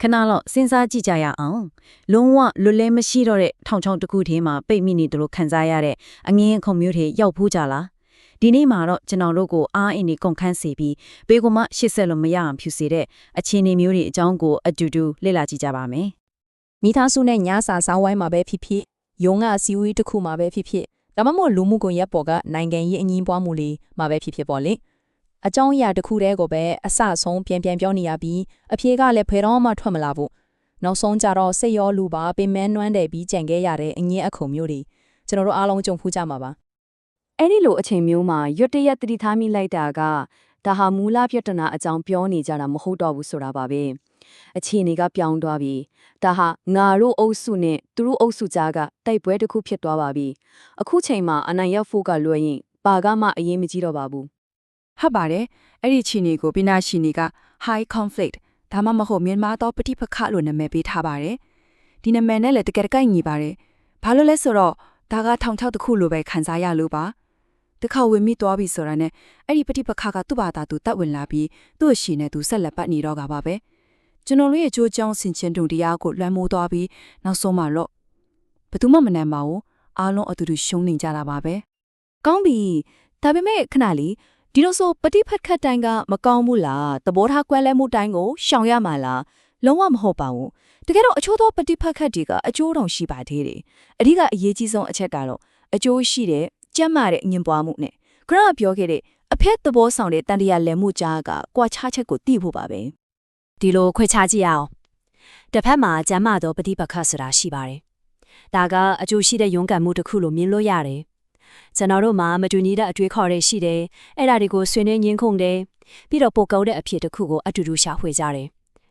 ခဏတော့စဉ်းစားကြည့်ကြရအောင်လုံးဝလွတ်လဲမရှိတော့တဲ့ထောင်ချောင်းတစ်ခုထဲမှာပိတ်မိနေတယ်လို့ခံစားရတဲ့အငင်းအခုံမျိုးတွေရောက်ဖို့ကြလားဒီနေ့မှာတော့ကျွန်တော်တို့ကိုအားအင်းနေကုန်ခန်းစေပြီးဘေးကမှရှစ်ဆက်လို့မရအောင်ဖြူစေတဲ့အခြေအနေမျိုးတွေအကြောင်းကိုအတူတူလေ့လာကြည့်ကြပါမယ်မိသားစုနဲ့ညစာဆောင်းဝိုင်းမှာပဲဖြစ်ဖြစ်ရုံးကအစည်းအဝေးတစ်ခုမှာပဲဖြစ်ဖြစ်ဒါမှမဟုတ်လူမှုကွန်ရက်ပေါ်ကနိုင်ငံရေးအငင်းပွားမှုလေးမှာပဲဖြစ်ဖြစ်ပေါ့လေ အကြောင်းအရာတစ်ခုတည်းကိုပဲအဆဆုံးပြန်ပြန်ပြောနေရပြီးအဖြေကလည်းဖယ်တော့မှထွက်မလာဘူးနောက်ဆုံးကြတော့စိတ်ရောလူပါပင်မနွမ်းတယ်ပြီးကြံခဲ့ရတဲ့အငင်းအခုံမျိုးတွေကျွန်တော်တို့အားလုံးကြုံဖူးကြမှာပါအဲ့ဒီလိုအချိန်မျိုးမှာရွတ်တရက်တတိထားမိလိုက်တာကဒါဟာမူလပြဿနာအကြောင်းပြောနေကြတာမဟုတ်တော့ဘူးဆိုတာပါပဲအခြေအနေကပြောင်းသွားပြီဒါဟာငါတို့အုပ်စုနဲ့သူတို့အုပ်စုကြားကတိုက်ပွဲတစ်ခုဖြစ်သွားပါပြီအခုချိန်မှာအနိုင်ရဖို့ကလွယ်ရင်ဘာကမှအရေးမကြီးတော့ပါဘူး ဟုတ်ပါတယ်အဲ့ဒီချီနေကိုပညာရှင်တွေက high conflict ဒါမှမဟုတ်မြန်မာတော့ပဋိပက္ခလို့နာမည်ပေးထားပါတယ်ဒီနာမည်နဲ့လည်းတကယ်တကယ်ညီပါတယ်ဘာလို့လဲဆိုတော့ဒါကထောင်ချောက်တစ်ခုလိုပဲခံစားရလို့ပါတခါဝင်မိသွားပြီဆိုတာနဲ့အဲ့ဒီပဋိပက္ခကသူ့ဘာသာသူတတ်ဝင်လာပြီးသူ့အရှင်နဲ့သူဆက်လက်ပတ်နေတော့ကပါပဲကျွန်တော်တို့ရဲ့ကြိုးကြောင်းဆင်ခြင်တုံတရားကိုလွှမ်းမိုးသွားပြီးနောက်ဆုံးမှတော့ဘယ်သူမှမနှမ်းပါဘူးအားလုံးအတူတူရှုံးနေကြတာပါပဲကောင်းပြီဒါပေမဲ့ခဏလေး ဒီလိုဆိုပฏิဖတ်ခတ်တိုင်းကမကောင်းဘူးလားသဘောထားကွဲလဲမှုတိုင်းကိုရှောင်ရမှာလားလုံးဝမဟုတ်ပါဘူးတကယ်တော့အချို့သောပฏิဖတ်ခတ်တွေကအကျိုးတောင်ရှိပါသေးတယ်အဓိကအရေးကြီးဆုံးအချက်ကတော့အကျိုးရှိတဲ့ကြက်မာတဲ့အငင်ပွားမှုနဲ့ခရကပြောခဲ့တဲ့အဖက်သဘောဆောင်တဲ့တန်တရားလည်မှုကြားကကွာခြားချက်ကိုသိဖို့ပါပဲ ဒီလိုခွဲခြားကြည့်ရအောင်တစ်ဖက်မှာကျမ်းမာသောပฏิပက္ခဆိုတာရှိပါတယ်ဒါကအကျိုးရှိတဲ့ယုံကံမှုတစ်ခုလို့မြင်လို့ရတယ် ကျွန်တော်တို့မှာမတူညီတဲ့အတွေ့အခေါ်တွေရှိတယ်အဲ့ဒါတွေကိုဆွေးနွေးညှင်းခုန်တယ်ပြီးတော့ပိုကောက်တဲ့အဖြစ်တစ်ခုကိုအတူတူရှာဖွေကြတယ်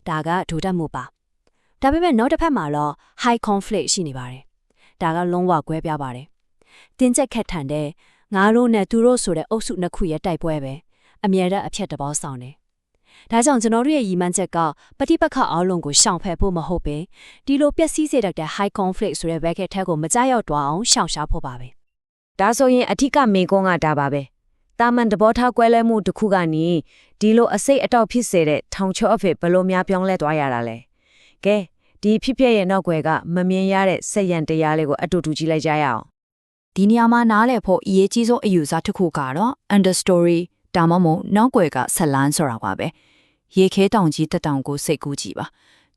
ဒါကဒုတတ်မှုပါဒါပေမဲ့နောက်တစ်ဖက်မှာတော့ high conflict ရှိနေပါတယ်ဒါကလုံးဝကွဲပြားပါတယ်တင်းကျပ်ခက်ထန်တဲ့ငါတို့နဲ့သူတို့ဆိုတဲ့အုပ်စုနှစ်ခုရဲ့တိုက်ပွဲပဲအမြဲတမ်းအဖြစ်တဘောဆောင်တယ်ဒါကြောင့်ကျွန်တော်တို့ရဲ့ရည်မှန်းချက်ကပฏิပက္ခအလုံးကိုရှောင်ဖယ်ဖို့မဟုတ်ပဲဒီလိုပျက်စီးစေတတ်တဲ့ high conflict ဆိုတဲ့ bracket ထက်ကိုမကြောက်ရောက်တော့အောင်ရှောင်ရှားဖို့ပါပဲ ဒါဆိုရင်အထစ်ကမေကွန်းကဒါပါပဲတာမန်တဘောထားကွဲလဲမှုတစ်ခုကနေဒီလိုအစိတ်အတောက်ဖြစ်စေတဲ့ထောင်ချောအဖေဘယ်လိုများပြောင်းလဲသွားရတာလဲကဲဒီဖြစ်ဖြစ်ရဲ့နောက်ွယ်ကမမြင်ရတဲ့စက်ရန်တရားလေးကိုအတူတူကြည့်လိုက်ကြရအောင်ဒီနေရာမှာနားလည်ဖို့အရေးကြီးဆုံးအယူဆတစ်ခုကတော့ understory ဒါမှမဟုတ်နောက်ွယ်ကဆက်လန်းဆိုတာပါပဲရေခဲတောင်ကြီးတက်တောင်ကိုစိတ်ကူးကြည့်ပါ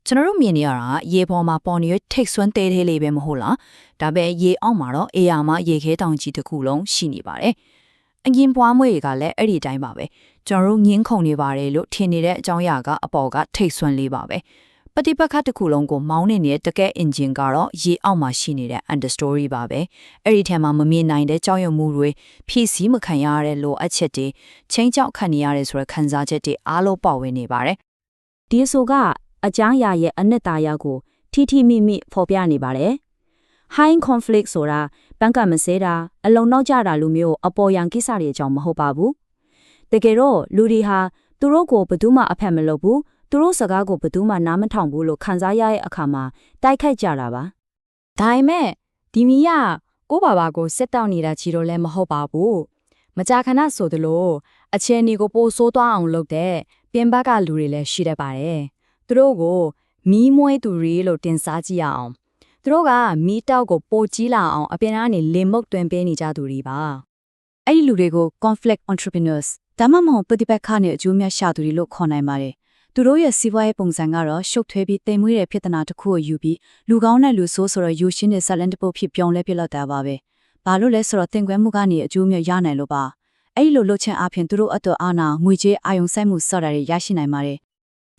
ကျွန်တော်တို့မြင်နေရတာကရေပေါ်မှာပေါ်နေတဲ့ထိတ်ဆွမ်းတဲသေးလေးပဲမဟုတ်လားဒါပဲရေအောက်မှာတော့အေယာမှာရေခဲတောင်ကြီးတစ်ခုလုံးရှိနေပါတယ်အငင်းပွားမွေတွေကလည်းအဲ့ဒီတိုင်းပါပဲကျွန်တော်တို့ငင်းခုန်နေပါတယ်လို့ထင်နေတဲ့အကြောင်းအရာကအပေါ်ကထိတ်ဆွမ်းလေးပါပဲပฏิပတ်ခတစ်ခုလုံးကိုမောင်းနေတဲ့တကယ် engine ကတော့ရေအောက်မှာရှိနေတဲ့ understory ပါပဲအဲ့ဒီထဲမှာမမြင်နိုင်တဲ့ကြောက်ရွံ့မှုတွေဖြည့်ဆည်းမခံရတဲ့လိုအပ်ချက်တွေချင်းကြောက်ခံနေရတဲ့ဆိုတဲ့ခံစားချက်တွေအားလုံးပါဝင်နေပါတယ်ဒီအဆိုက အကြမ်းရာရဲ့အနှစ်သာရကိုထိထိမိမိဖော်ပြနေပါတယ် high conflict ဆိုတာဘန်ကမစဲတာအလုံနောက်ကြတာလူမျိုးအပေါ်ယံကိစ္စတွေအကြောင်းမဟုတ်ပါဘူးတကယ်တော့လူတွေဟာသူတို့ကိုဘယ်သူမှအဖက်မလုပ်ဘူးသူတို့စကားကိုဘယ်သူမှနားမထောင်ဘူးလို့ခံစားရတဲ့အခါမှာတိုက်ခိုက်ကြတာပါဒါပေမဲ့ဒီမီကကိုယ့်ဘာဘာကိုစစ်တောက်နေတာချီတော့လည်းမဟုတ်ပါဘူးမကြာခဏဆိုသလိုအခြေအနေကိုပိုဆိုးသွားအောင်လုပ်တဲ့ပြင်ဘက်ကလူတွေလည်းရှိတတ်ပါတယ် သူတို့ကိုမီးမွေးသူတွေလို့တင်စားကြည့်ရအောင်သူတို့ကမီးတောက်ကိုပိုကြီးလာအောင်အပြင်ကနေလေမုတ်တွင်ပေးနေကြသူတွေပါအဲ့ဒီလူတွေကို conflict entrepreneurs ဒါမှမဟုတ်ပฏิပတ်ခနဲ့အကျိုးများရှာသူတွေလို့ခေါ်နိုင်ပါတယ်သူတို့ရဲ့စီးပွားရေးပုံစံကတော့ရှုပ်ထွေးပြီးတိမ်မွေးတဲ့ဖြစ်တနာတစ်ခုကိုယူပြီးလူကောင်းတဲ့လူဆိုးဆိုတော့ယူရှင်းတဲ့ဇာတ်လမ်းတစ်ပုဒ်ဖြစ်ပြောင်းလဲပြလောက်တာပါပဲဘာလို့လဲဆိုတော့တင်ကွဲမှုကနေအကျိုးများရနိုင်လို့ပါအဲ့ဒီလိုလှုပ်ချင်အပြင်သူတို့အတွက်အာနာငွေကြေးအာယုံဆိုင်မှုစော့တာတွေရရှိနိုင်ပါတယ်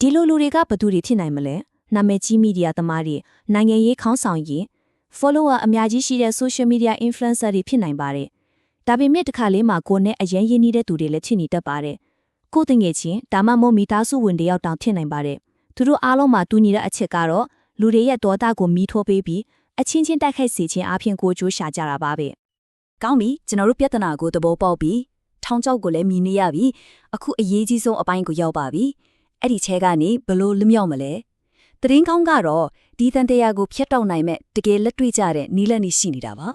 ဒီလိုလူတွေကဘသူတွေဖြစ်နိုင်မလဲနာမည်ကြီးမီဒီယာသမားတွေနိုင်ငံရေးခေါင်းဆောင်ရင် follower အများကြီးရှိတဲ့ social media influencer တွေဖြစ်နိုင်ပါတယ်ဒါပေမဲ့တစ်ခါလေးမှာကိုယ်နဲ့အရင်ရင်းနှီးတဲ့သူတွေလည်းဖြစ်နေတတ်ပါတယ်ကိုယ်တငယ်ချင်းဒါမှမဟုတ်မိသားစုဝင်တယောက်တောင်ဖြစ်နိုင်ပါတယ်သူတို့အားလုံးမှာတူညီတဲ့အချက်ကတော့လူတွေရဲ့ဒေါသကိုမီးထိုးပေးပြီးအချင်းချင်းတိုက်ခိုက်စေခြင်းအပြင်ကိုကြိုးရှာကြတာပါပဲကောင်းပြီကျွန်တော်တို့ပြဿနာကိုသဘောပေါက်ပြီထောင်ချောက်ကိုလည်းမြင်နေရပြီအခုအရေးကြီးဆုံးအပိုင်းကိုရောက်ပါပြီ အဲ့ဒီချဲကနေဘလို့လွမြောက်မလဲတရင်ကောင်းကတော့ဒီတန်တရားကိုဖျက်တောက်နိုင်မဲ့တကယ်လက်တွေ့ကြတဲ့နီးလက်နီးရှိနေတာပါ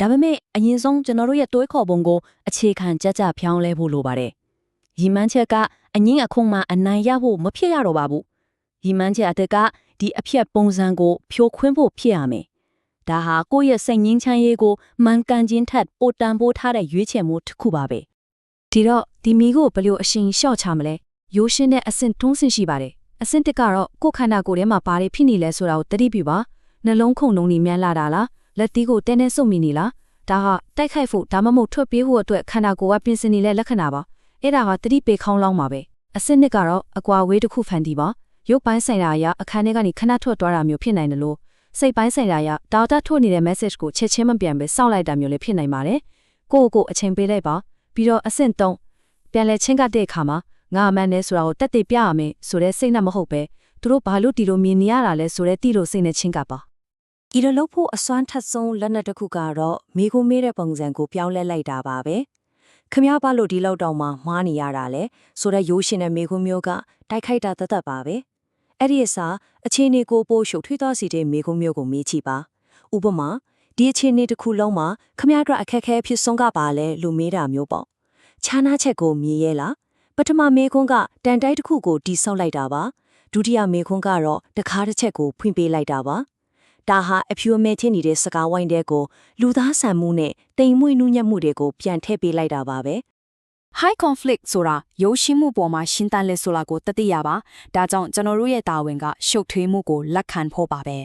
ဒါပေမဲ့အရင်ဆုံးကျွန်တော်တို့ရဲ့တွေးခေါ်ပုံကိုအခြေခံကြကြဖြောင်းလဲဖို့လိုပါတယ်ရီမန်းချက်ကအငင်းအခုံမှအနိုင်ရဖို့မဖြစ်ရတော့ပါဘူး။ရီမန်းချက်အတက်ကဒီအဖြစ်ပုံစံကိုဖြိုခွင်းဖို့ဖြစ်ရမယ်။ဒါဟာကိုယ့်ရဲ့စိတ်ငင်းချမ်းရေးကိုမှန်ကန်ခြင်းထက်ပိုတန်ဖိုးထားတဲ့ရွေးချယ်မှုတစ်ခုပါပဲဒီတော့ဒီမီကိုဘယ်လိုအရှင်လျှော့ချမလဲ ရိုးရှင်းတဲ့အဆင့်တွန်းဆင့်ရှိပါတယ်အဆင့်တစ်ကတော့ကိုယ်ခန္ဓာကိုယ်ထဲမှာဘာတွေဖြစ်နေလဲဆိုတာကိုသတိပြုပါနှလုံးခုန်လုံးနေမြန်လာတာလားလက်သီးကိုတဲတဲဆုပ်မိနေလားဒါဟာတိုက်ခိုက်ဖို့ဒါမှမဟုတ်ထွက်ပြေးဖို့အတွက်ခန္ဓာကိုယ်ကပြင်ဆင်နေတဲ့လက္ခဏာပါအဲ့ဒါကသတိပေခေါင်းလောင်းပါပဲအဆင့်နှစ်ကတော့အကွာဝေးတစ်ခုဖန်တီးပါရုပ်ပိုင်းဆိုင်ရာအရအခန်းထဲကနေခဏထွက်သွားတာမျိုးဖြစ်နိုင်တယ်လို့စိတ်ပိုင်းဆိုင်ရာအရဒေါက်တာထုတ်နေတဲ့ message ကိုချက်ချင်းမပြန်ပဲစောင့်လိုက်တာမျိုးလည်းဖြစ်နိုင်ပါတယ်ကိုယ့်ကိုယ်အချိန်ပေးလိုက်ပါပြီးတော့အဆင့်3ပြန်လဲချင်းကတဲ့အခါမှာ ငါအမှန်နဲ့ဆိုတာကိုတက်တည်ပြရမယ်ဆိုတဲ့စိတ်နဲ့မဟုတ်ပဲသူတို့ဘာလို့ဒီလိုမြင်နေရတာလဲဆိုတဲ့တိလို့စိတ်နဲ့ချင်းကပါ။ဤလိုလုပ်ဖို့အစွမ်းထက်ဆုံးလက်နက်တစ်ခုကတော့မိကိုမေးတဲ့ပုံစံကိုပြောင်းလဲလိုက်တာပါပဲ။ခမရပါလို့ဒီလောက်တောင်မှမှားနေရတာလဲဆိုတော့ရိုးရှင်တဲ့မိကိုမျိုးကတိုက်ခိုက်တာတသက်ပါပဲ။အဲ့ဒီအစားအခြေအနေကိုပို့ရှုပ်ထွေးသွားစီတဲ့မိကိုမျိုးကိုမေးကြည့်ပါ။ဥပမာဒီအခြေအနေတစ်ခုလုံးမှာခမရကအခက်အခဲဖြစ်ဆုံးကပါလဲလို့မေးတာမျိုးပေါ့။ခြားနာချက်ကိုမြည်ရဲလား ပထမမေခွန်းကတန်တိုက်တစ်ခုကိုတိဆောက်လိုက်တာပါဒုတိယမေခွန်းကတော့တခါတစ်ချက်ကိုဖွင့်ပေးလိုက်တာပါဒါဟာအဖြူအမဲချင်းနေတဲ့စကားဝိုင်းတဲ့ကိုလူသားဆန်မှုနဲ့တိမ်မွေ့နှူးညံ့မှုတွေကိုပြန်ထည့်ပေးလိုက်တာပါပဲ high conflict ဆိုတာရိုးရှင်းမှုပေါ်မှာရှင်းတန်းလဲဆိုတာကိုတသိရပါဒါကြောင့်ကျွန်တော်တို့ရဲ့တာဝန်ကရှုပ်ထွေးမှုကိုလက်ခံဖို့ပါပဲ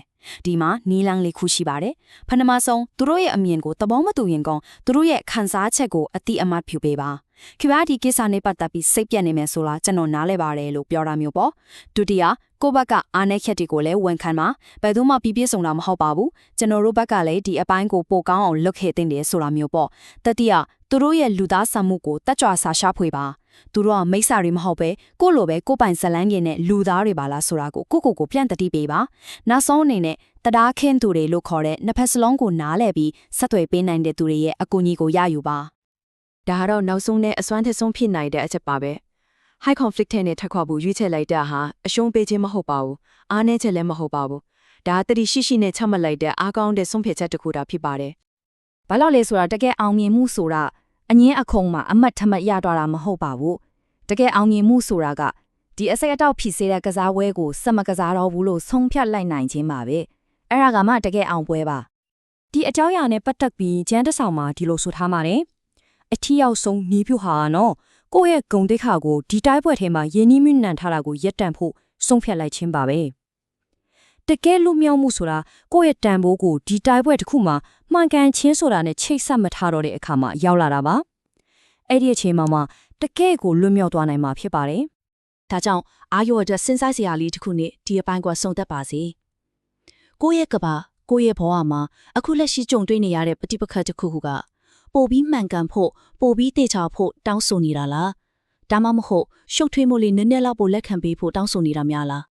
ဒီမှာနီလန်းလေးခုရှိပါတယ်ပထမဆုံးသူတို့ရဲ့အမြင်ကိုသဘောမတူရင်ကောင်သူတို့ရဲ့ခံစားချက်ကိုအတိအမှတ်ပြုပေးပါခင်ဗျားဒီကိစ္စနဲ့ပတ်သက်ပြီးစိတ်ပြက်နေမယ်ဆိုလားကျွန်တော်နားလဲပါတယ်လို့ပြောတာမျိုးပေါ့ဒုတိယကိုယ့်ဘက်ကအားနည်းချက်တွေကိုလည်းဝန်ခံပါဘယ်သူမှပြပြဆုံးတာမဟုတ်ပါဘူးကျွန်တော်တို့ဘက်ကလည်းဒီအပိုင်းကိုပိုကောင်းအောင်လုပ်ခဲ့တဲ့တယ်ဆိုတာမျိုးပေါ့တတိယသူတို့ရဲ့လူသားဆန်မှုကိုတက်ကြွစာရှာဖွေပါ သူတို့ကမိစ္ဆာတွေမဟုတ်ပဲကိုယ့်လိုပဲကိုယ့်ပိုင်ဇလန်းကြီးနဲ့လူသားတွေပါလားဆိုတာကိုကိုယ့်ကိုယ်ကိုပြန်တတိပေးပါနောက်ဆုံးအနေနဲ့တရားခင်းသူတွေလို့ခေါ်တဲ့နှစ်ဖက်စလုံးကိုနားလည်ပြီးဆက်သွယ်ပေးနိုင်တဲ့သူတွေရဲ့အကူအညီကိုရယူပါဒါကတော့နောက်ဆုံးနဲ့အစွမ်းထက်ဆုံးဖြစ်နိုင်တဲ့အချက်ပါပဲ high conflict ထဲနဲ့ထက်ခွာဖို့ရွေးချယ်လိုက်တာဟာအရှုံးပေးခြင်းမဟုတ်ပါဘူးအားနည်းချက်လည်းမဟုတ်ပါဘူးဒါတတိရှိရှိနဲ့ချမှတ်လိုက်တဲ့အားကောင်းတဲ့ဆုံးဖြတ်ချက်တစ်ခုတာဖြစ်ပါတယ်ဘာလို့လဲဆိုတာတကယ်အောင်မြင်မှုဆိုတာ အငင်းအခုံမှာအမတ်ထမတ်ရတော့တာမဟုတ်ပါဘူးတကယ်အောင်မြင်မှုဆိုတာကဒီအစိတ်အတောက်ဖြစ်စေတဲ့ကစားပွဲကိုစမကစားတော့ဘူးလို့ဆုံးဖြတ်လိုက်နိုင်ခြင်းပါပဲအဲ့ဒါကမှတကယ်အောင်ပွဲပါဒီအကြောင်းအရာနဲ့ပတ်သက်ပြီးကျန်းတဆောင်မှာဒီလိုဆိုထားပါတယ်အထီရောက်ဆုံးနီးဖြူဟာနော်ကိုယ့်ရဲ့ဂုံတိတ်ခါကိုဒီတိုက်ပွဲထဲမှာယင်းနှီးမြှနံထားတာကိုရက်တန့်ဖို့ဆုံးဖြတ်လိုက်ခြင်းပါပဲ တကယ်လူမြောက်မှုဆိုတာကိုယ့်ရဲ့တန်ဖိုးကိုဒီတိုက်ပွဲတစ်ခုမှာမှန်ကန်ချင်းဆိုတာနဲ့ချိတ်ဆက်မထားတော့တဲ့အခါမှာရောက်လာတာပါအဲ့ဒီအချိန်မှာမှတကယ်ကိုလွတ်မြောက်သွားနိုင်မှာဖြစ်ပါတယ်ဒါကြောင့်အာယောအတွက်စဉ်းစားစရာလေးတစ်ခုနဲ့ဒီအပိုင်းကစုံသက်ပါစေကိုယ့်ရဲ့ကဘာကိုယ့်ရဲ့ဘဝမှာအခုလက်ရှိကြုံတွေ့နေရတဲ့ပဋိပက္ခတစ်ခုခုကပိုပြီးမှန်ကန်ဖို့ပိုပြီးတေချာဖို့တောင်းဆိုနေတာလားဒါမှမဟုတ်ရှုပ်ထွေးမှုလေးနည်းနည်းလောက်ပိုလက်ခံပေးဖို့တောင်းဆိုနေတာများလား